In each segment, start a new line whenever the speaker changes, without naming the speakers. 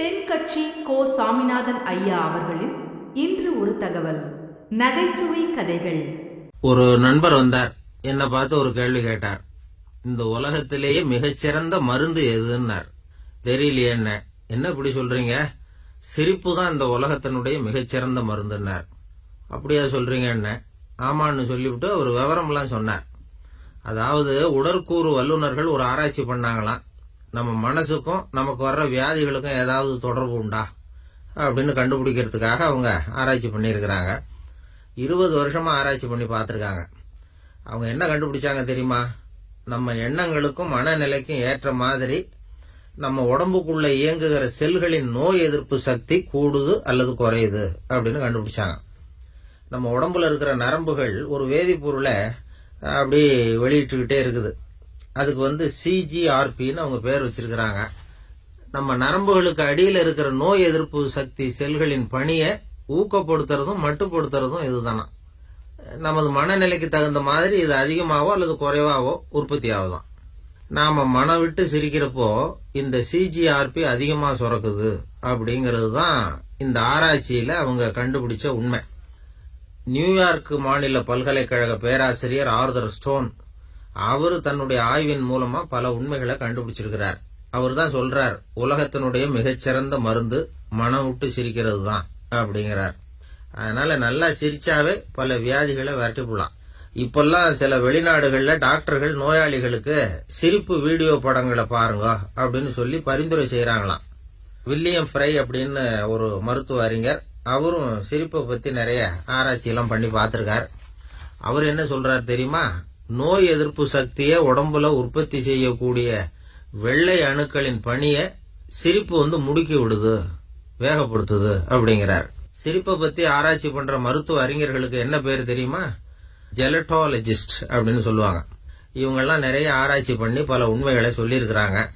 தென்கட்சி கோ சாமிநாதன் ஐயா அவர்களின் இன்று ஒரு தகவல். நகைச்சுவை கதைகள்.
ஒரு நண்பர் வந்தார். என்னை பார்த்து ஒரு கேள்வி கேட்டார். இந்த உலகத்திலேயே மிகச்சிறந்த மருந்து எதுன்னார். தெரியலையே என்ன? என்ன இப்படி சொல்றீங்க? சிரிப்பு தான் இந்த உலகத்தினுடைய மிகச்சிறந்த மருந்துன்னார். அப்படியா சொல்றீங்க என்ன? ஆமான்னு சொல்லிவிட்டு அவர் விவரம்லாம் சொன்னார். அதாவது உடற்கூறு வல்லுநர்கள் ஒரு ஆராய்ச்சி பண்ணாங்களாம். நம்ம மனசுக்கும் நமக்கு வர்ற வியாதிகளுக்கும் ஏதாவது தொடர்பு உண்டா? அப்படின்னு கண்டுபிடிக்கிறதுக்காக அவங்க ஆராய்ச்சி பண்ணியிருக்கிறாங்க. இருபது வருஷமாக ஆராய்ச்சி பண்ணி பார்த்துருக்காங்க. அவங்க என்ன கண்டுபிடிச்சாங்க தெரியுமா? நம்ம எண்ணங்களுக்கும் மனநிலைக்கும் ஏற்ற மாதிரி நம்ம உடம்புக்குள்ள இயங்குகிற செல்களின் நோய் எதிர்ப்பு சக்தி கூடுது அல்லது குறையுது அப்படின்னு கண்டுபிடிச்சாங்க. நம்ம உடம்புல இருக்கிற நரம்புகள் ஒரு வேதிப்பொருளை அப்படி வெளியிட்டுக்கிட்டே இருக்குது. அதுக்கு வந்து சிஜிஆர்பின்னு அவங்க பேர் வச்சிருக்கிறாங்க. நம்ம நரம்புகளுக்கு அடியில் இருக்கிற நோய் எதிர்ப்பு சக்தி செல்களின் பணியை ஊக்கப்படுத்துறதும் மட்டுப்படுத்துறதும் இதுதானா? நமது மனநிலைக்கு தகுந்த மாதிரி இது அதிகமாவோ அல்லது குறைவாவோ உற்பத்தி ஆகுதாம் நாம மனம் விட்டு சிரிக்கிறப்போ இந்த சிஜிஆர்பி அதிகமா சுரக்குது அப்படிங்கிறது தான் இந்த ஆராய்ச்சியில அவங்க கண்டுபிடிச்ச உண்மை. நியூயார்க் மாநில பல்கலைக்கழக பேராசிரியர் ஆர்தர் ஸ்டோன் அவரு தன்னுடைய ஆய்வின் மூலமா பல உண்மைகளை கண்டுபிடிச்சிருக்கிறார். அவர் தான் சொல்றார் உலகத்தினுடைய மிகச்சிறந்த மருந்து மனம் விட்டு சிரிக்கிறது தான் அப்படிங்கிறார். அதனால நல்லா சிரிச்சாவே பல வியாதிகளை விரட்டி போடலாம் இப்பெல்லாம் சில வெளிநாடுகள்ல டாக்டர்கள் நோயாளிகளுக்கு சிரிப்பு வீடியோ படங்களை பாருங்க அப்படின்னு சொல்லி பரிந்துரை செய்யறாங்களாம் வில்லியம் ஃப்ரை அப்படின்னு ஒரு மருத்துவ அறிஞர் அவரும் சிரிப்பை பத்தி நிறைய ஆராய்ச்சி எல்லாம் பண்ணி பார்த்திருக்கார். அவர் என்ன சொல்றாரு தெரியுமா? நோய் எதிர்ப்பு சக்தியை உடம்புல உற்பத்தி செய்யக்கூடிய வெள்ளை அணுக்களின் பணியை சிரிப்பு வந்து முடுக்கி விடுது வேகப்படுத்துது அப்படிங்கிறார். சிரிப்பை பத்தி ஆராய்ச்சி பண்ற மருத்துவ அறிஞர்களுக்கு என்ன பேர் தெரியுமா? ஜெலட்டாலஜிஸ்ட் அப்படின்னு சொல்லுவாங்க. இவங்கெல்லாம் நிறைய ஆராய்ச்சி பண்ணி பல உண்மைகளை சொல்லியிருக்கிறாங்க.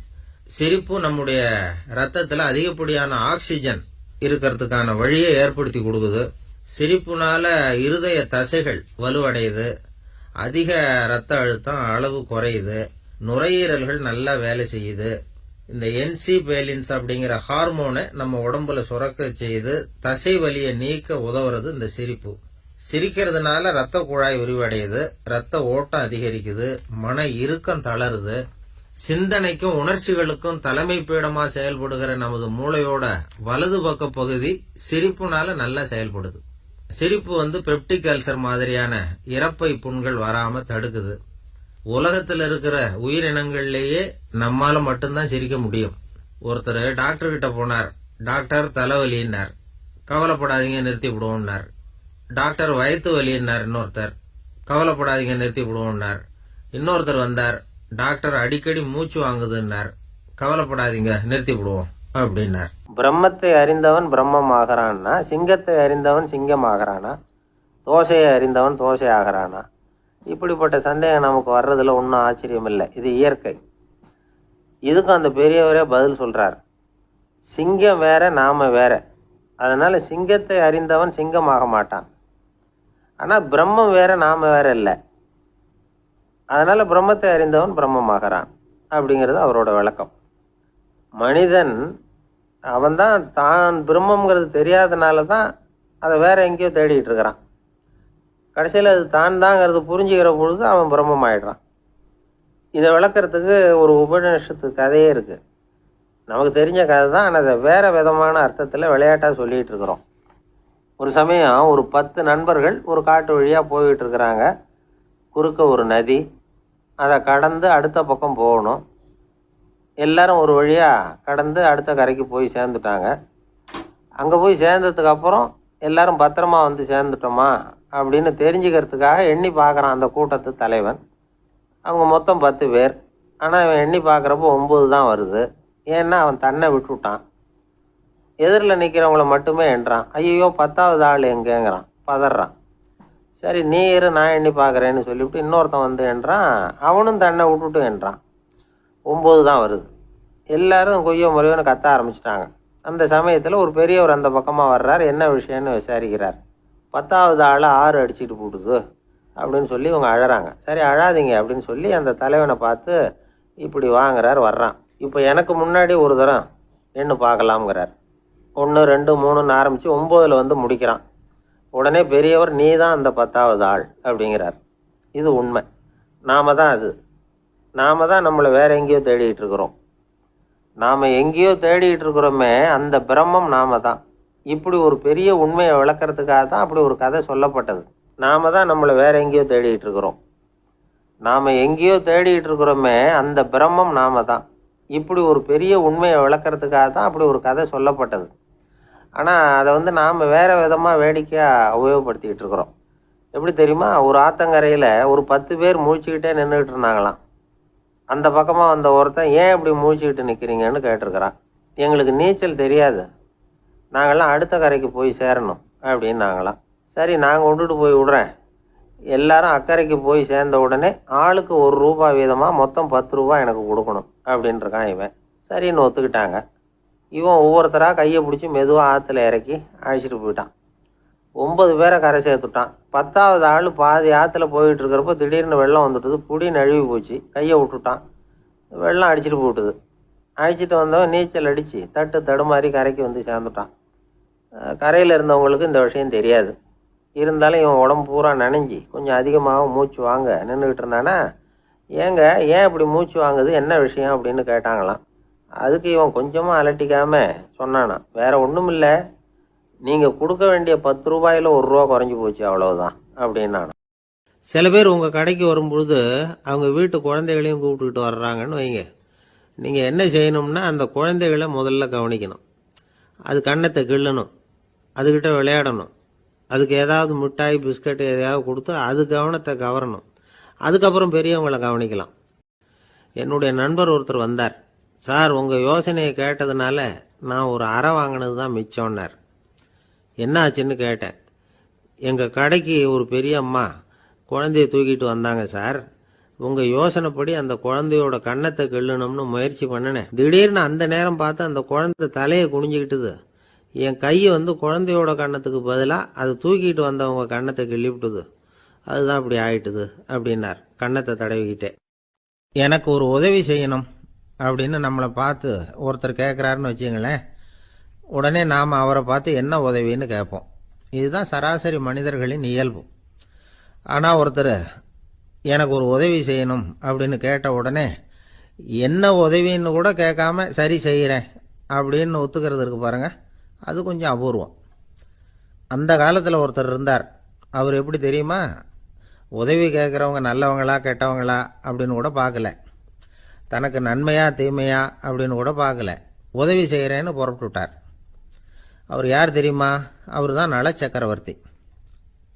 சிரிப்பு நம்முடைய ரத்தத்தில் அதிகப்படியான ஆக்சிஜன் இருக்கிறதுக்கான வழியை ஏற்படுத்தி கொடுக்குது. சிரிப்புனால இருதய தசைகள் வலுவடையுது. அதிக ரத்த அழுத்தம் அளவு குறையுது. நுரையீரல்கள் நல்லா வேலை செய்யுது. இந்த என்சி பேலின்ஸ் அப்படிங்கிற ஹார்மோனை நம்ம உடம்புல சுரக்க செய்து தசை வலியை நீக்க உதவுறது இந்த சிரிப்பு. சிரிக்கிறதுனால ரத்த குழாய் விரிவடையுது ரத்த ஓட்டம் அதிகரிக்குது மன இறுக்கம் தளருது. சிந்தனைக்கும் உணர்ச்சிகளுக்கும் தலைமை பீடமா செயல்படுகிற நமது மூளையோட வலது பக்க பகுதி சிரிப்புனால நல்லா செயல்படுது. சிரிப்பு வந்து பெப்டிக் அல்சர் மாதிரியான இறப்பை புண்கள் வராம தடுக்குது. உலகத்தில் இருக்கிற உயிரினங்கள்லேயே நம்மால மட்டும்தான் சிரிக்க முடியும். ஒருத்தர் டாக்டர் கிட்ட போனார் டாக்டர் தலைவலின்னார். கவலைப்படாதீங்க நிறுத்தி விடுவோம்னார். டாக்டர் வயிற்று வலின்னார் இன்னொருத்தர். கவலைப்படாதீங்க நிறுத்தி விடுவோம்னார். இன்னொருத்தர் வந்தார் டாக்டர் அடிக்கடி மூச்சு வாங்குதுன்னார். கவலைப்படாதீங்க நிறுத்தி விடுவோம். அப்படின்னா?
பிரம்மத்தை அறிந்தவன் பிரம்மம் ஆகிறான்னா சிங்கத்தை அறிந்தவன் சிங்கம் ஆகிறானா தோசையை அறிந்தவன் தோசை ஆகிறானா இப்படிப்பட்ட சந்தேகம் நமக்கு வர்றதுல ஒன்றும் ஆச்சரியம் இல்லை இது இயற்கை. இதுக்கும் அந்த பெரியவரே பதில் சொல்கிறார் சிங்கம் வேற நாம வேற. அதனால் சிங்கத்தை அறிந்தவன் சிங்கம் ஆக மாட்டான். ஆனால் பிரம்மம் வேற நாம வேற இல்லை. அதனால் பிரம்மத்தை அறிந்தவன் பிரம்மம் ஆகிறான் அப்படிங்கிறது அவரோட விளக்கம். மனிதன் அவன் தான் தான் பிரம்மங்கிறது தெரியாதனால தான் அதை வேற எங்கேயோ தேடிட்டு இருக்கிறான். கடைசியில் அது தான் தாங்கிறது புரிஞ்சுக்கிற பொழுது அவன் பிரம்மம் ஆயிடுறான் இதை விளக்கறதுக்கு ஒரு உபநிஷத்து கதையே இருக்குது நமக்கு தெரிஞ்ச கதை தான் ஆனால் அதை வேற விதமான அர்த்தத்தில் விளையாட்டாக சொல்லிகிட்டு இருக்கிறோம். ஒரு சமயம் ஒரு பத்து நண்பர்கள் ஒரு காட்டு வழியாக போய்கிட்டு இருக்கிறாங்க. குறுக்க ஒரு நதி அதை கடந்து அடுத்த பக்கம் போகணும். எல்லாரும் ஒரு வழியாக கடந்து அடுத்த கரைக்கு போய் சேர்ந்துட்டாங்க. அங்கே போய் சேர்ந்ததுக்கப்புறம் எல்லாரும் பத்திரமா வந்து சேர்ந்துட்டோமா அப்படின்னு தெரிஞ்சுக்கிறதுக்காக எண்ணி பார்க்குறான் அந்த கூட்டத்து தலைவன். அவங்க மொத்தம் பத்து பேர். ஆனால் இவன் எண்ணி பார்க்குறப்போ ஒம்பது தான் வருது. ஏன்னா அவன் தன்னை விட்டுவிட்டான் எதிரில் நிற்கிறவங்கள மட்டுமே என்றான் ஐயோ பத்தாவது ஆள் எங்கேங்கிறான்? பதறான். சரி நீ இரு நான் எண்ணி பார்க்குறேன்னு சொல்லிவிட்டு இன்னொருத்தன் வந்து என்றான் அவனும் தன்னை விட்டுட்டு என்றான் ஒம்பது தான் வருது. எல்லாரும் கொய்யோ முறையோன்னு கத்த ஆரம்பிச்சிட்டாங்க. அந்த சமயத்தில் ஒரு பெரியவர் அந்த பக்கமாக வர்றார் என்ன விஷயம்னு விசாரிக்கிறார். பத்தாவது ஆளை ஆறு அடிச்சுட்டு போட்டுது அப்படின்னு சொல்லி இவங்க அழகிறாங்க சரி அழாதீங்க அப்படின்னு சொல்லி அந்த தலைவனை பார்த்து இப்படி வாங்குறார் வர்றான். இப்போ எனக்கு முன்னாடி ஒரு தரம்
எண்ணு பார்க்கலாம்ங்கிறார். ஒன்று ரெண்டு மூணுன்னு ஆரம்பித்து ஒம்போதில் வந்து முடிக்கிறான். உடனே பெரியவர் நீ தான் அந்த பத்தாவது ஆள் அப்படிங்கிறார். இது உண்மை. நாம தான் அது. நாம தான் நம்மளை வேற எங்கேயோ தேடிட்டு இருக்கிறோம். நாம் எங்கேயோ தேடிட்டு இருக்கிறோமே அந்த பிரம்மம் நாம தான். இப்படி ஒரு பெரிய உண்மையை விளக்கிறதுக்காக தான் அப்படி ஒரு கதை சொல்லப்பட்டது. நாம தான் நம்மளை வேற எங்கேயோ தேடிட்டு இருக்கிறோம். நாம் எங்கேயோ தேடிட்டு இருக்கிறோமே அந்த பிரம்மம் நாம தான். இப்படி ஒரு பெரிய உண்மையை விளக்கிறதுக்காக தான் அப்படி ஒரு கதை சொல்லப்பட்டது. ஆனால் அதை வந்து நாம் வேறு விதமாக வேடிக்கையாக உபயோகப்படுத்திக்கிட்டு இருக்கிறோம். எப்படி தெரியுமா? ஒரு ஆத்தங்கரையில் ஒரு பத்து பேர் முழிச்சுக்கிட்டே நின்றுக்கிட்டு இருந்தாங்களாம். அந்த பக்கமாக வந்த ஒருத்தன் ஏன் இப்படி முழிச்சுக்கிட்டு நிற்கிறீங்கன்னு கேட்டிருக்கிறான். எங்களுக்கு நீச்சல் தெரியாது. நாங்கள்லாம் அடுத்த கரைக்கு போய் சேரணும் அப்படின்னு நாங்களாம் சரி நாங்கள் விட்டுட்டு போய் விடுறேன். எல்லாரும் அக்கறைக்கு போய் சேர்ந்த உடனே ஆளுக்கு ஒரு ரூபா வீதமாக மொத்தம் பத்து ரூபா எனக்கு கொடுக்கணும் அப்படின்ட்டுருக்கான் இவன். சரின்னு ஒத்துக்கிட்டாங்க. இவன் ஒவ்வொருத்தராக கையை பிடிச்சி மெதுவாக ஆற்றுல இறக்கி அழைச்சிட்டு போயிட்டான். ஒன்பது பேரை கரை சேர்த்துட்டான். பத்தாவது ஆள் பாதி ஆற்றுல போயிட்டு இருக்கிறப்ப திடீர்னு வெள்ளம் வந்துட்டுது. புடி நழுவி போச்சு. கையை விட்டுட்டான். வெள்ளம் அடிச்சிட்டு போட்டுது. அழைச்சிட்டு வந்தவன் நீச்சல் அடித்து தட்டு தடுமாறி கரைக்கு வந்து சேர்ந்துட்டான். கரையில் இருந்தவங்களுக்கு இந்த விஷயம் தெரியாது. இருந்தாலும் இவன் உடம்பு பூரா நனைஞ்சி கொஞ்சம் அதிகமாக மூச்சு வாங்க நின்றுக்கிட்டு இருந்தானா? ஏங்க ஏன் இப்படி மூச்சு வாங்குது? என்ன விஷயம் அப்படின்னு கேட்டாங்களாம். அதுக்கு இவன் கொஞ்சமாக அலட்டிக்காம சொன்னானா வேற ஒன்றும் இல்லை நீங்கள் கொடுக்க வேண்டிய பத்து ரூபாயில் ஒரு ரூபா குறைஞ்சி போச்சு அவ்வளோதான் அப்படின்னானா சில பேர் உங்கள் கடைக்கு வரும்பொழுது அவங்க வீட்டு குழந்தைகளையும் கூப்பிட்டுக்கிட்டு வர்றாங்கன்னு வைங்க. நீங்கள் என்ன செய்யணும்னா அந்த குழந்தைகளை முதல்ல கவனிக்கணும். அது கண்ணத்தை கிள்ளணும். அதுக்கிட்ட விளையாடணும். அதுக்கு ஏதாவது மிட்டாய் பிஸ்கட் எதையாவது கொடுத்து அது கவனத்தை கவரணும். அதுக்கப்புறம் பெரியவங்களை கவனிக்கலாம். என்னுடைய நண்பர் ஒருத்தர் வந்தார். சார் உங்கள் யோசனையை கேட்டதுனால நான் ஒரு அறை வாங்கினது தான் மிச்சம்னார் என்ன ஆச்சுன்னு கேட்டேன். எங்கள் கடைக்கு ஒரு பெரிய அம்மா குழந்தைய தூக்கிட்டு வந்தாங்க சார். உங்கள் யோசனைப்படி அந்த குழந்தையோட கன்னத்தை கிள்ளணும்னு முயற்சி பண்ணினேன். திடீர்னு அந்த நேரம் பார்த்து அந்த குழந்தை தலையை குனிஞ்சிக்கிட்டுது. என் கையை வந்து குழந்தையோட கன்னத்துக்கு பதிலாக அது தூக்கிட்டு வந்தவங்க கன்னத்தை கிள்ளிவிட்டுது அதுதான் அப்படி ஆயிட்டுது அப்படின்னார். கன்னத்தை தடவிக்கிட்டே. எனக்கு ஒரு உதவி செய்யணும் அப்படின்னு நம்மளை பார்த்து ஒருத்தர் கேட்குறாருன்னு வச்சுங்களேன். உடனே நாம் அவரை பார்த்து என்ன உதவின்னு கேட்போம். இதுதான் சராசரி மனிதர்களின் இயல்பு. ஆனால் ஒருத்தர் எனக்கு ஒரு உதவி செய்யணும் அப்படின்னு கேட்ட உடனே என்ன உதவின்னு கூட கேட்காம சரி செய்கிறேன் அப்படின்னு ஒத்துக்கிறது இருக்கு பாருங்க. அது கொஞ்சம் அபூர்வம். அந்த காலத்தில் ஒருத்தர் இருந்தார். அவர் எப்படி தெரியுமா? உதவி கேட்குறவங்க நல்லவங்களா கெட்டவங்களா? அப்படின்னு கூட பார்க்கல. தனக்கு நன்மையா தீமையா? அப்படின்னு கூட பார்க்கல. உதவி செய்கிறேன்னு புறப்பட்டு விட்டார். அவர் யார் தெரியுமா? அவர் தான் நல சக்கரவர்த்தி.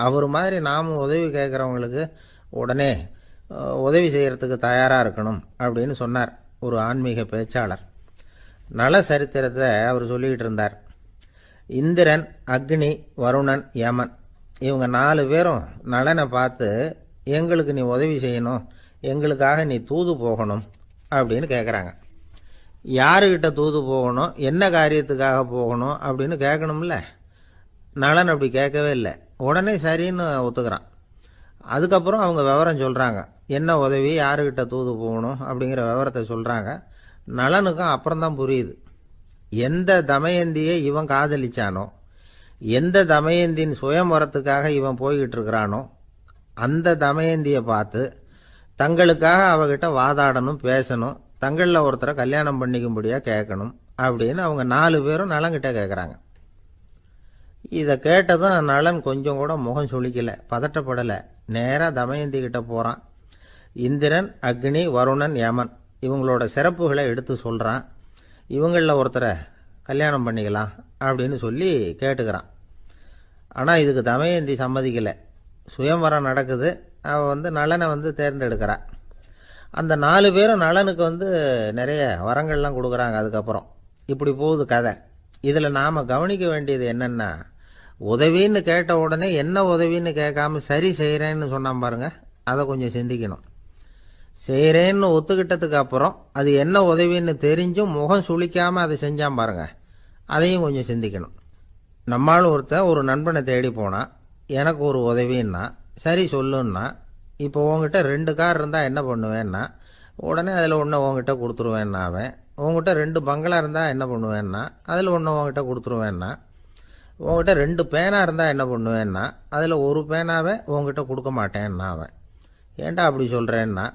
அவர் மாதிரி நாமும் உதவி கேட்குறவங்களுக்கு உடனே உதவி செய்கிறதுக்கு தயாராக இருக்கணும் அப்படின்னு சொன்னார் ஒரு ஆன்மீக பேச்சாளர். நல சரித்திரத்தை அவர் சொல்லிக்கிட்டு இருந்தார். இந்திரன் அக்னி வருணன் யமன் இவங்க நாலு பேரும் நலனை பார்த்து எங்களுக்கு நீ உதவி செய்யணும் எங்களுக்காக நீ தூது போகணும் அப்படின்னு கேட்குறாங்க யாருக்கிட்ட தூது போகணும் என்ன காரியத்துக்காக போகணும் அப்படின்னு கேட்கணும்ல. நலன் அப்படி கேட்கவே இல்லை. உடனே சரின்னு ஒத்துக்கிறான். அதுக்கப்புறம் அவங்க விவரம் சொல்கிறாங்க என்ன உதவி யாருக்கிட்ட தூது போகணும் அப்படிங்கிற விவரத்தை சொல்கிறாங்க நலனுக்கும் அப்புறம்தான் புரியுது. எந்த தமயந்தியை இவன் காதலிச்சானோ எந்த தமயந்தின் சுயம்பரத்துக்காக இவன் போய்கிட்டு இருக்கிறானோ அந்த தமயந்தியை பார்த்து தங்களுக்காக அவகிட்ட வாதாடணும் பேசணும் தங்களில் ஒருத்தரை கல்யாணம் பண்ணிக்கும்படியாக கேட்கணும் அப்படின்னு அவங்க நாலு பேரும் நலங்கிட்ட கேட்குறாங்க இதை கேட்டதும் நலன் கொஞ்சம் கூட முகம் சுழிக்கலை பதட்டப்படலை. நேராக தமயந்தி கிட்ட போகிறான் இந்திரன் அக்னி வருணன் யமன் இவங்களோட சிறப்புகளை எடுத்து சொல்கிறான் இவங்களில் ஒருத்தரை கல்யாணம் பண்ணிக்கலாம் அப்படின்னு சொல்லி கேட்டுக்கிறான். ஆனால் இதுக்கு தமயந்தி சம்மதிக்கலை. சுயம்வரம் நடக்குது. அவள் வந்து நலனை வந்து தேர்ந்தெடுக்கிறான் அந்த நாலு பேரும் நலனுக்கு வந்து நிறைய வரங்கள்லாம் கொடுக்குறாங்க அதுக்கப்புறம். இப்படி போகுது கதை. இதில் நாம் கவனிக்க வேண்டியது என்னென்னா உதவின்னு கேட்ட உடனே என்ன உதவின்னு கேட்காம சரி செய்கிறேன்னு சொன்னான் பாருங்கள் அதை கொஞ்சம் சிந்திக்கணும். செய்கிறேன்னு ஒத்துக்கிட்டதுக்கு அப்புறம் அது என்ன உதவின்னு தெரிஞ்சும் முகம் சுளிக்காமல் அதை செஞ்சான் பாருங்க. அதையும் கொஞ்சம் சிந்திக்கணும். நம்மால் ஒருத்தன் ஒரு நண்பனை தேடி போனால் எனக்கு ஒரு உதவின்னா சரி சொல்லுன்னா இப்போ உங்ககிட்ட ரெண்டு கார் இருந்தால் என்ன பண்ணுவேன்னா உடனே அதில் ஒன்று உங்ககிட்ட கொடுத்துருவேன்னா அவன்.
உங்ககிட்ட ரெண்டு பங்களா இருந்தால் என்ன பண்ணுவேன்னா அதில் ஒன்று உங்ககிட்ட கொடுத்துருவேன்னா உங்ககிட்ட ரெண்டு பேனா இருந்தால் என்ன பண்ணுவேன்னா அதில் ஒரு பேனாவை உங்ககிட்ட கொடுக்க மாட்டேன்னா அவன். ஏன்டா அப்படி சொல்கிறேன்னா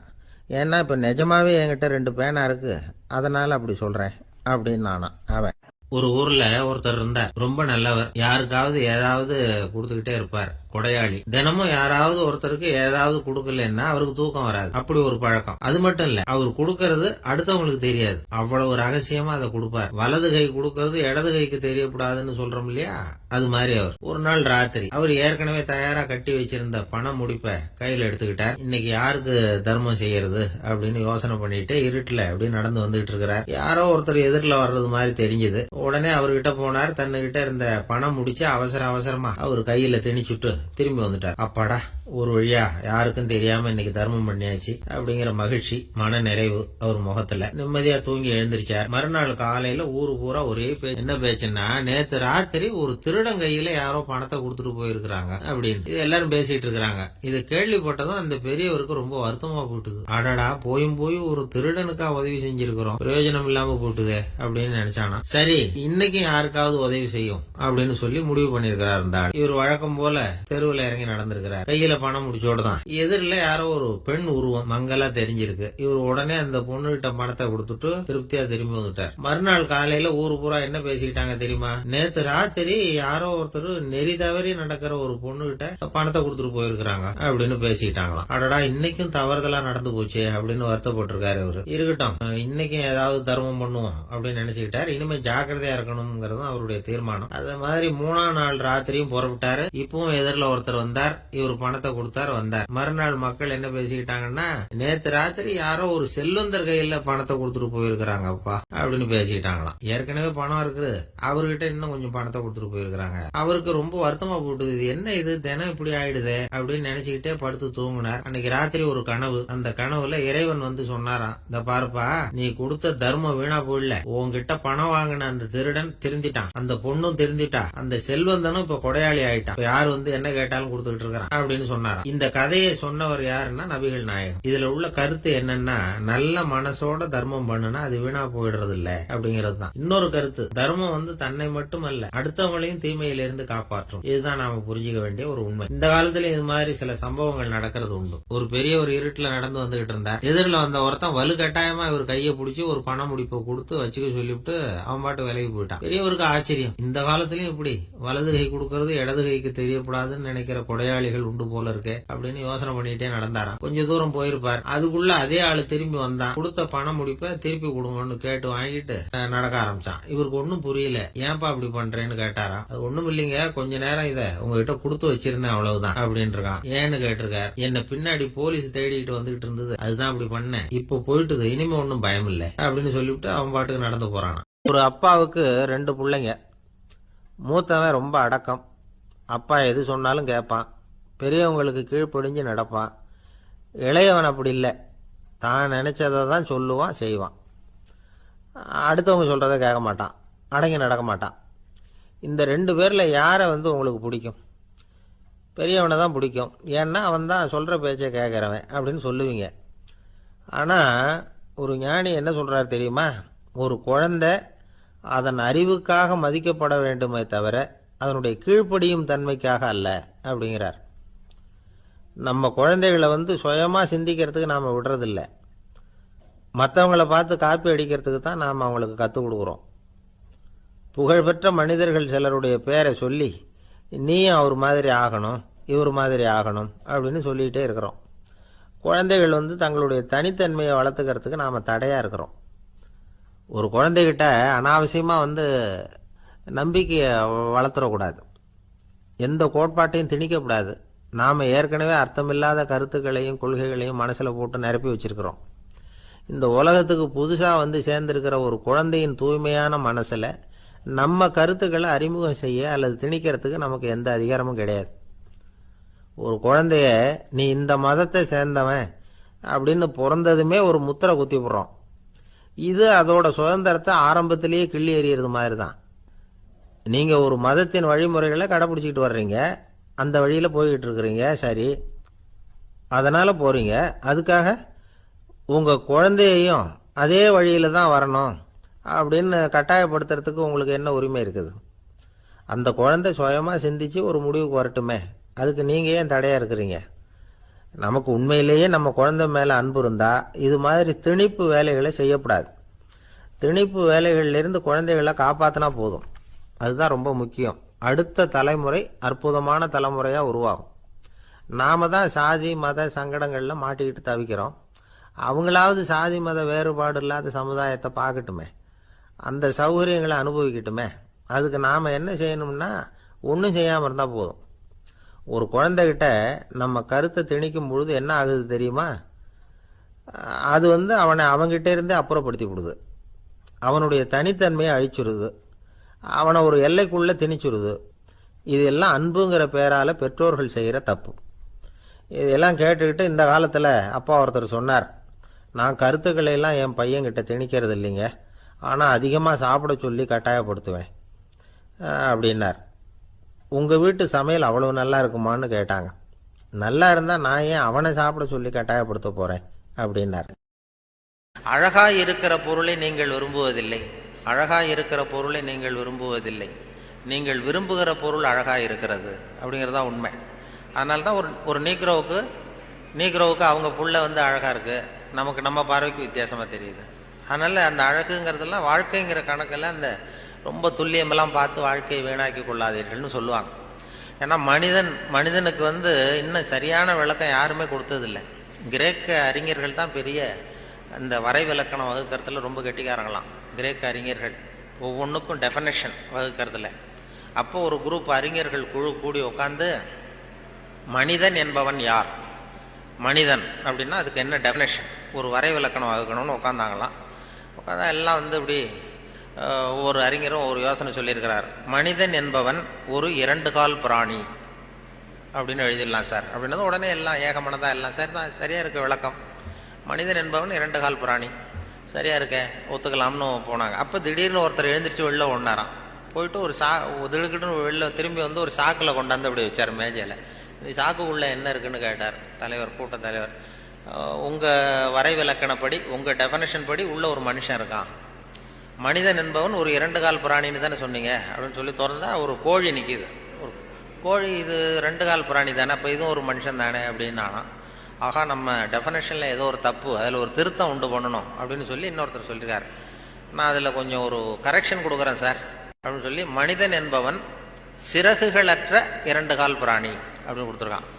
ஏன்னா இப்போ நிஜமாவே என்கிட்ட ரெண்டு பேனா இருக்குது அதனால் அப்படி சொல்கிறேன் அப்படின்னு நானா அவன்.
ஒரு ஊரில் ஒருத்தர் இருந்தார். ரொம்ப நல்லவர். யாருக்காவது ஏதாவது கொடுத்துக்கிட்டே இருப்பார். கொடையாளி. தினமும் யாராவது ஒருத்தருக்கு ஏதாவது கொடுக்கலன்னா அவருக்கு தூக்கம் வராது. அப்படி ஒரு பழக்கம். அது மட்டும் இல்ல அவர் கொடுக்கறது அடுத்தவங்களுக்கு தெரியாது. அவ்வளவு ரகசியமா அதை கொடுப்பார். வலது கை கொடுக்கறது இடது கைக்கு தெரியக்கூடாதுன்னு சொல்றோம் இல்லையா? அது மாதிரி அவர். ஒரு நாள் ராத்திரி அவர் ஏற்கனவே தயாரா கட்டி வச்சிருந்த பணம் முடிப்ப கையில எடுத்துக்கிட்டார். இன்னைக்கு யாருக்கு தர்மம் செய்யறது அப்படின்னு யோசனை பண்ணிட்டு இருட்டுல அப்படி நடந்து வந்துகிட்டு இருக்கிறார். யாரோ ஒருத்தர் எதிரில் வர்றது மாதிரி தெரிஞ்சது. உடனே அவர்கிட்ட போனார். தன்னுகிட்ட இருந்த பணம் முடிச்சு அவசர அவசரமா அவர் கையில திணிச்சுட்டு திரும்பி வந்துட்டார். அப்பாடா ஒரு வழியா யாருக்கும் தெரியாம இன்னைக்கு தர்மம் பண்ணியாச்சு அப்படிங்கிற மகிழ்ச்சி மன நிறைவு அவர் முகத்துல. நிம்மதியா தூங்கி எழுந்திருச்சார். மறுநாள் காலையில ஊரு பூரா ஒரே பேச்சு என்ன பேச்சுன்னா நேத்து ராத்திரி ஒரு திருடன் கையில யாரோ பணத்தை கொடுத்துட்டு போயிருக்கிறாங்க அப்படின்னு. இது எல்லாரும் பேசிட்டு இருக்கிறாங்க. இது கேள்விப்பட்டதும் அந்த பெரியவருக்கு ரொம்ப வருத்தமா போட்டுது அடடா போயும் போய் ஒரு திருடனுக்கா உதவி செஞ்சிருக்கிறோம். பிரயோஜனம் இல்லாம போட்டுதே அப்படின்னு நினைச்சானா. சரி இன்னைக்கு யாருக்காவது உதவி செய்யும் அப்படின்னு சொல்லி முடிவு பண்ணிருக்கிறார் இருந்தாள் இவர் வழக்கம் போல தெருவில் இறங்கி நடந்திருக்கிறார். கையில பணம் முடிச்சோட தான் எதிரில் யாரோ ஒரு பெண் உருவம் மங்கலா தெரிஞ்சிருக்கு. இவர் உடனே அந்த பொண்ணு கிட்ட பணத்தை கொடுத்துட்டு திருப்தியா திரும்பி வந்துட்டார். மறுநாள் காலையில ஊரு பூரா என்ன பேசிக்கிட்டாங்க தெரியுமா? நேத்து ராத்திரி யாரோ ஒருத்தர் நெறி தவறி நடக்கிற ஒரு பொண்ணு கிட்ட பணத்தை கொடுத்துட்டு போயிருக்கிறாங்க அப்படின்னு பேசிக்கிட்டாங்களாம். அடடா இன்னைக்கும் தவறுதலா நடந்து போச்சு அப்படின்னு வருத்தப்பட்டிருக்காரு அவரு. இருக்கட்டும் இன்னைக்கும் ஏதாவது தர்மம் பண்ணுவோம் அப்படின்னு நினைச்சுக்கிட்டாரு. இனிமே ஜாக்கிரதையா இருக்கணுங்கிறதும் அவருடைய தீர்மானம். அது மாதிரி மூணாம் நாள் ராத்திரியும் புறப்பட்டாரு. இப்பவும் எதிரில் ஒருத்தர் வந்தார். இவர் பணத்தை கொடுத்தாரு வந்தார். மறுநாள் மக்கள் என்ன பேசிக்கிட்டாங்கன்னா நேத்து ராத்திரி யாரோ ஒரு செல்வந்தர் கையில பணத்தை கொடுத்துட்டு போயிருக்கிறாங்கப்பா அப்படின்னு பேசிக்கிட்டாங்களாம். ஏற்கனவே பணம் இருக்குது. அவர்கிட்ட இன்னும் கொஞ்சம் பணத்தை கொடுத்துட்டு போயிருக்கிறாங்க. அவருக்கு ரொம்ப வருத்தமா போட்டுது. இது என்ன இது? தினம் இப்படி ஆயிடுதே அப்படின்னு நினைச்சுக்கிட்டே படுத்து தூங்கினார். அன்னைக்கு ராத்திரி ஒரு கனவு. அந்த கனவுல இறைவன் வந்து சொன்னாராம் இந்த பாருப்பா நீ கொடுத்த தர்மம் வீணா போயிடல உன்கிட்ட பணம் வாங்கின அந்த திருடன் திருந்திட்டான் அந்த பொண்ணும் திருந்திட்டா அந்த செல்வந்தனும் இப்ப கொடையாளி ஆயிட்டான். யார் வந்து என்ன கேட்டாலும் கொடுத்துட்டு இருக்கிறான் அப்படின்னு சொன்னாராம் இந்த கதையை சொன்னவர் யாருன்னா நபிகள் நாயகம். இதுல உள்ள கருத்து என்னன்னா நல்ல மனசோட தர்மம் பண்ணுனா அது வீணா போயிடுறது இல்ல அப்படிங்கிறது தான் இன்னொரு கருத்து தர்மம் வந்து தன்னை மட்டுமல்ல அடுத்தவங்களையும் தீமையிலிருந்து காப்பாற்றும். இதுதான் நாம புரிஞ்சுக்க வேண்டிய ஒரு உண்மை. இந்த காலத்துல இது மாதிரி சில சம்பவங்கள் நடக்கிறது உண்டு. ஒரு பெரிய ஒரு இருட்டுல நடந்து வந்துகிட்டு இருந்தார். எதிரில் வந்த ஒருத்தன் வலு கட்டாயமா இவர் கையை பிடிச்சி ஒரு பண முடிப்பை கொடுத்து வச்சுக்க சொல்லிவிட்டு அவன் பாட்டு விலகி போயிட்டான். பெரியவருக்கு ஆச்சரியம். இந்த காலத்திலயும் இப்படி வலது கை கொடுக்கறது இடது கைக்கு தெரியக்கூடாதுன்னு நினைக்கிற கொடையாளிகள் உண்டு போல இருக்கு அப்படின்னு யோசனை பண்ணிட்டே நடந்தாராம். கொஞ்ச தூரம் போயிருப்பார். அதுக்குள்ள அதே ஆளு திரும்பி வந்தான். கொடுத்த பண முடிப்பை திருப்பி கொடுங்கன்னு கேட்டு வாங்கிட்டு நடக்க ஆரம்பிச்சான். இவருக்கு ஒன்னும் புரியல. ஏன்பா அப்படி பண்றேன்னு கேட்டாராம். அது ஒண்ணும் இல்லைங்க. கொஞ்ச நேரம் இத உங்ககிட்ட கொடுத்து வச்சிருந்தேன் அவ்வளவுதான் அப்படின்னு இருக்கான் ஏன்னு கேட்டிருக்காரு. என்ன பின்னாடி போலீஸ் தேடிட்டு வந்துகிட்டு இருந்தது. அதுதான் அப்படி பண்ணேன். இப்ப போயிட்டுது. இனிமே ஒன்னும் பயம் இல்லை அப்படின்னு சொல்லிவிட்டு அவன் பாட்டுக்கு நடந்து போறான் ஒரு அப்பாவுக்கு ரெண்டு பிள்ளைங்க. மூத்தவன் ரொம்ப அடக்கம். அப்பா எது சொன்னாலும் கேட்பான். பெரியவங்களுக்கு கீழ்ப்படிஞ்சு நடப்பான். இளையவன் அப்படி இல்லை. தான் நினச்சதை தான் சொல்லுவான் செய்வான். அடுத்தவங்க சொல்கிறத கேட்க மாட்டான். அடங்கி நடக்க மாட்டான். இந்த ரெண்டு பேரில் யாரை வந்து உங்களுக்கு பிடிக்கும்? பெரியவனை தான் பிடிக்கும். ஏன்னா அவன் தான் சொல்கிற பேச்சை கேட்குறவன் அப்படின்னு சொல்லுவீங்க. ஆனால் ஒரு ஞானி என்ன சொல்கிறாரு தெரியுமா? ஒரு குழந்தை அதன் அறிவுக்காக மதிக்கப்பட வேண்டுமே தவிர அதனுடைய கீழ்ப்படியும் தன்மைக்காக அல்ல அப்படிங்கிறார். நம்ம குழந்தைகளை வந்து சுயமாக சிந்திக்கிறதுக்கு நாம் விடுறதில்ல. மற்றவங்கள பார்த்து காப்பி அடிக்கிறதுக்கு தான் நாம் அவங்களுக்கு கற்றுக் கொடுக்குறோம். புகழ்பெற்ற மனிதர்கள் சிலருடைய பேரை சொல்லி நீயும் அவர் மாதிரி ஆகணும் இவர் மாதிரி ஆகணும் அப்படின்னு சொல்லிகிட்டே இருக்கிறோம். குழந்தைகள் வந்து தங்களுடைய தனித்தன்மையை வளர்த்துக்கிறதுக்கு நாம் தடையாக இருக்கிறோம். ஒரு குழந்தைகிட்ட அனாவசியமாக வந்து நம்பிக்கையை வளர்த்துறக்கூடாது. எந்த கோட்பாட்டையும் திணிக்கக்கூடாது. நாம் ஏற்கனவே அர்த்தமில்லாத கருத்துக்களையும் கொள்கைகளையும் மனசில் போட்டு நிரப்பி வச்சிருக்கிறோம். இந்த உலகத்துக்கு புதுசாக வந்து சேர்ந்திருக்கிற ஒரு குழந்தையின் தூய்மையான மனசில் நம்ம கருத்துக்களை அறிமுகம் செய்ய அல்லது திணிக்கிறதுக்கு நமக்கு எந்த அதிகாரமும் கிடையாது. ஒரு குழந்தைய நீ இந்த மதத்தை சேர்ந்தவன் அப்படின்னு பிறந்ததுமே ஒரு முத்திரை குத்தி விடுறோம் இது அதோட சுதந்திரத்தை ஆரம்பத்திலேயே கிள்ளி எறியறது மாதிரி தான் நீங்கள் ஒரு மதத்தின் வழிமுறைகளை கடைப்பிடிச்சிக்கிட்டு வர்றீங்க. அந்த வழியில் போய்கிட்டு இருக்கிறீங்க சரி. அதனால் போகிறீங்க அதுக்காக உங்கள் குழந்தையையும் அதே வழியில் தான் வரணும்
அப்படின்னு கட்டாயப்படுத்துறதுக்கு உங்களுக்கு என்ன உரிமை இருக்குது? அந்த குழந்தை சுயமாக சிந்திச்சு ஒரு முடிவுக்கு வரட்டுமே. அதுக்கு நீங்கள் ஏன் தடையாக இருக்கிறீங்க? நமக்கு உண்மையிலேயே நம்ம குழந்தை மேலே அன்பு இருந்தால் இது மாதிரி திணிப்பு வேலைகளை செய்யக்கூடாது. திணிப்பு வேலைகள்லேருந்து குழந்தைகளை காப்பாற்றினா போதும். அதுதான் ரொம்ப முக்கியம். அடுத்த தலைமுறை அற்புதமான தலைமுறையாக உருவாகும். நாம தான் சாதி மத சங்கடங்களில் மாட்டிக்கிட்டு தவிக்கிறோம். அவங்களாவது சாதி மத வேறுபாடு இல்லாத சமுதாயத்தை பார்க்கட்டுமே. அந்த சௌகரியங்களை அனுபவிக்கட்டுமே. அதுக்கு நாம் என்ன செய்யணும்னா ஒன்றும் செய்யாமல் இருந்தால் போதும். ஒரு குழந்தைகிட்ட நம்ம கருத்தை திணிக்கும் பொழுது என்ன ஆகுது தெரியுமா? அது வந்து அவனை அவங்கிட்ட இருந்தே அப்புறப்படுத்தி விடுது. அவனுடைய தனித்தன்மையை அழிச்சிடுது அவனை ஒரு எல்லைக்குள்ளே திணிச்சுடுது. இதெல்லாம் அன்புங்கிற பேரால் பெற்றோர்கள் செய்கிற தப்பு. இதெல்லாம் கேட்டுக்கிட்டு இந்த காலத்தில் அப்பா ஒருத்தர் சொன்னார் நான் கருத்துக்களை எல்லாம் என் பையன்கிட்ட திணிக்கிறது இல்லைங்க. ஆனால் அதிகமாக சாப்பிட சொல்லி கட்டாயப்படுத்துவேன். அப்படின்னார். உங்கள் வீட்டு சமையல் அவ்வளோ நல்லா இருக்குமான்னு கேட்டாங்க. நல்லா இருந்தால் நான் ஏன் அவனை சாப்பிட சொல்லி கட்டாயப்படுத்த போகிறேன் அப்படின்னார்.
அழகாக இருக்கிற பொருளை நீங்கள் விரும்புவதில்லை. அழகாக இருக்கிற பொருளை நீங்கள் விரும்புவதில்லை. நீங்கள் விரும்புகிற பொருள் அழகாக இருக்கிறது அப்படிங்கிறது தான் உண்மை. அதனால தான் ஒரு ஒரு நீக்ரோவுக்கு நீக்ரோவுக்கு அவங்க புள்ள வந்து அழகாக இருக்குது நமக்கு நம்ம பார்வைக்கு வித்தியாசமாக தெரியுது. அதனால் அந்த அழகுங்கிறதெல்லாம் வாழ்க்கைங்கிற கணக்கில் அந்த ரொம்ப துல்லியமெல்லாம் பார்த்து வாழ்க்கையை வீணாக்கி கொள்ளாதீர்கள்னு சொல்லுவாங்க. ஏன்னா மனிதன் மனிதனுக்கு வந்து இன்னும் சரியான விளக்கம் யாருமே கொடுத்ததில்லை. கிரேக்க அறிஞர்கள் தான் பெரிய அந்த வரைவிலக்கணம் வகுக்கிறதுல ரொம்ப கெட்டிக்காரங்களாம். கிரேக்க அறிஞர்கள் ஒவ்வொன்றுக்கும் டெஃபனேஷன் வகுக்கிறதுல. அப்போ ஒரு குரூப் அறிஞர்கள் குழு கூடி உட்காந்து மனிதன் என்பவன் யார்? மனிதன் அப்படின்னா அதுக்கு என்ன டெஃபினேஷன் ஒரு வரைவிலக்கணம் வகுக்கணும்னு உட்காந்தாங்களாம் உட்காந்தா எல்லாம் வந்து இப்படி ஒவ்வொரு அறிஞரும் ஒரு யோசனை சொல்லியிருக்கிறார். மனிதன் என்பவன் ஒரு இரண்டு கால் பிராணி அப்படின்னு எழுதிடலாம் சார். அப்படின்னது உடனே எல்லாம் ஏகமானதாக எல்லாம் சரி தான் சரியாக இருக்க விளக்கம். மனிதன் என்பவன் இரண்டு கால் பிராணி. சரியா இருக்கே ஒத்துக்கலாம்னு போனாங்க. அப்போ திடீர்னு ஒருத்தர் எழுந்திரிச்சு வெளில ஒன்றாராம் போயிட்டு ஒரு சா திடுக்கிட்டுன்னு வெளில திரும்பி வந்து ஒரு சாக்கில் கொண்டாந்து அப்படி வச்சார் மேஜையில். இந்த சாக்குக்குள்ளே என்ன இருக்குன்னு கேட்டார் தலைவர் கூட்ட தலைவர். உங்கள் வரைவிலக்கணப்படி உங்கள் டெஃபனேஷன் படி உள்ள ஒரு மனுஷன் இருக்கான். மனிதன் என்பவன் ஒரு இரண்டு கால் பிராணின்னு தானே சொன்னீங்க? அப்படின்னு சொல்லி திறந்தா ஒரு கோழி நிற்கிது ஒரு கோழி இது ரெண்டு கால் பிராணி தானே அப்போ இதுவும் ஒரு மனுஷன் தானே அப்படின்னானா ஆகா நம்ம டெஃபனேஷனில் ஏதோ ஒரு தப்பு அதில் ஒரு திருத்தம் உண்டு பண்ணணும் அப்படின்னு சொல்லி இன்னொருத்தர் சொல்லியிருக்காரு நான் அதில் கொஞ்சம் ஒரு கரெக்ஷன் கொடுக்குறேன் சார் அப்படின்னு சொல்லி மனிதன் என்பவன் சிறகுகளற்ற இரண்டு கால் பிராணி அப்படின்னு கொடுத்துருக்கான்.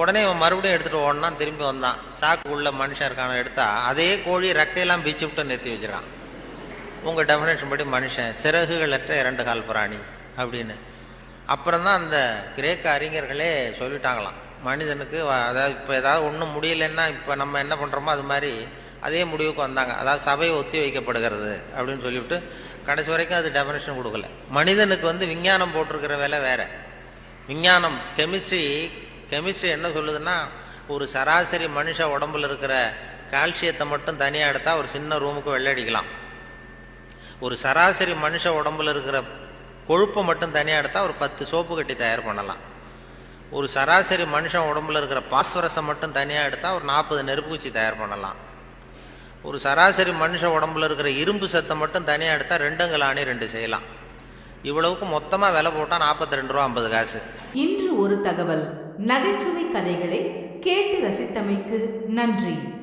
உடனே இவன் மறுபடியும் எடுத்துகிட்டு ஓடனா திரும்பி வந்தான். சாக்குக்குள்ள மனுஷன் இருக்கான எடுத்தா அதே கோழி ரெக்கையெல்லாம் பிச்சு விட்டு நிறுத்தி வச்சிருக்கான். உங்கள் டெஃபினேஷன் படி மனுஷன் சிறகுகளற்ற இரண்டு கால் பிராணி அப்படின்னு. அப்புறம் தான் அந்த கிரேக்க அறிஞர்களே சொல்லிட்டாங்களாம். மனிதனுக்கு அதாவது இப்போ ஏதாவது ஒன்றும் முடியலன்னா இப்போ நம்ம என்ன பண்ணுறோமோ அது மாதிரி அதே முடிவுக்கு வந்தாங்க. அதாவது சபை ஒத்தி வைக்கப்படுகிறது அப்படின்னு சொல்லிவிட்டு கடைசி வரைக்கும் அது டெஃபினேஷன் கொடுக்கல. மனிதனுக்கு வந்து விஞ்ஞானம் போட்டிருக்கிற வேலை வேற. விஞ்ஞானம் கெமிஸ்ட்ரி கெமிஸ்ட்ரி என்ன சொல்லுதுன்னா ஒரு சராசரி மனுஷ உடம்புல இருக்கிற கால்சியத்தை மட்டும் தனியாக எடுத்தால் ஒரு சின்ன ரூமுக்கு வெள்ளடிக்கலாம் ஒரு சராசரி மனுஷ உடம்புல இருக்கிற கொழுப்பை மட்டும் தனியாக எடுத்தால் ஒரு பத்து சோப்பு கட்டி தயார் பண்ணலாம். ஒரு சராசரி மனுஷன் உடம்புல இருக்கிற பாஸ்வரஸை மட்டும் தனியாக எடுத்தால் ஒரு நாற்பது நெருப்புக்குச்சி தயார் பண்ணலாம். ஒரு சராசரி மனுஷன் உடம்புல இருக்கிற இரும்பு சத்தை மட்டும் தனியாக எடுத்தால் ரெண்டுங்கள் ஆணி ரெண்டு செய்யலாம். இவ்வளவுக்கு மொத்தமாக விலை போட்டால் நாற்பத்தி ரெண்டு ரூபா ஐம்பது காசு.
இன்று ஒரு தகவல். நகைச்சுவை கதைகளை கேட்டு ரசித்தமைக்கு நன்றி.